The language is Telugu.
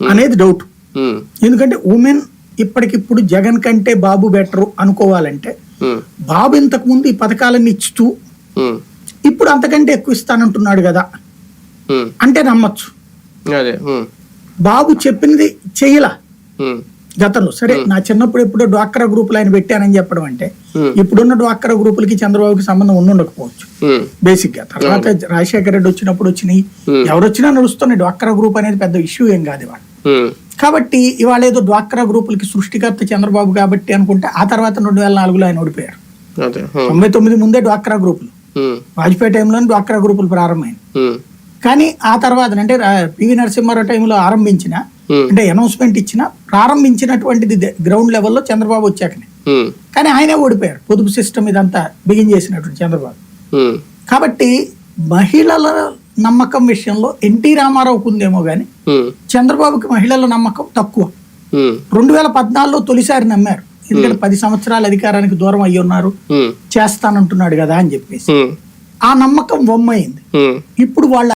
అనేది డౌట్ ఉమ్, ఎందుకంటే ఉమెన్ ఇప్పటికిప్పుడు జగన్ కంటే బాబు బెటరు అనుకోవాలంటే ఉమ్, బాబు ఇంతకు ముందు ఈ పథకాలన్నీ ఇస్తూ ఉమ్, ఇప్పుడు అంతకంటే ఎక్కువ ఇస్తానంటున్నాడు కదా. అంటే నమ్మచ్చు. బాబు చెప్పింది చెయ్యలా గతంలో. సరే నా చిన్నప్పుడు ఎప్పుడో డ్వాక్రా గ్రూపులు ఆయన పెట్టానని చెప్పడం అంటే Hmm. ఇప్పుడున్న డ్వాక్రా గ్రూపులకి చంద్రబాబుకి సంబంధం ఉండుండకపోవచ్చు ఉమ్, బేసిక్గా తర్వాత రాజశేఖర రెడ్డి వచ్చినప్పుడు వచ్చినాయి. Hmm. ఎవరు వచ్చినా నడుస్తున్నాయి. డ్వాక్రా గ్రూప్ అనేది పెద్ద ఇష్యూ ఏం కాదు ఉమ్, కాబట్టి ఇవాళ ఏదో డ్వాక్రా గ్రూపులకి సృష్టికర్త చంద్రబాబు కాబట్టి అనుకుంటే ఆ తర్వాత రెండు వేల నాలుగులో ఆయన ఓడిపోయారు. ఉమ్, తొంభై తొమ్మిది ముందే డ్వాక్రా గ్రూపులు. ఉమ్, వాజ్పేయి టైంలోనే డ్వాక్రా గ్రూపులు ప్రారంభమైంది కానీ ఆ తర్వాత అంటే పివి నరసింహారావు టైంలో ఆరంభించిన అంటే అనౌన్స్మెంట్ ఇచ్చిన ప్రారంభించినటువంటిది గ్రౌండ్ లెవెల్లో చంద్రబాబు వచ్చాకనే. కానీ ఆయనే ఓడిపోయారు. పొదుపు సిస్టమ్ ఇదంతా బిగిన్ చేసినటువంటి చంద్రబాబు. కాబట్టి మహిళల నమ్మకం విషయంలో ఎన్టీ రామారావుకు ఉందేమో కానీ ఉమ్, చంద్రబాబుకి మహిళల నమ్మకం తక్కువ. రెండు వేల పద్నాలుగులో తొలిసారి నమ్మారు. ఎందుకంటే పది సంవత్సరాల అధికారానికి దూరం అయ్యి ఉన్నారు. చేస్తానంటున్నాడు కదా అని చెప్పేసి. ఆ నమ్మకం బొమ్మైంది ఉమ్. ఇప్పుడు వాళ్ళ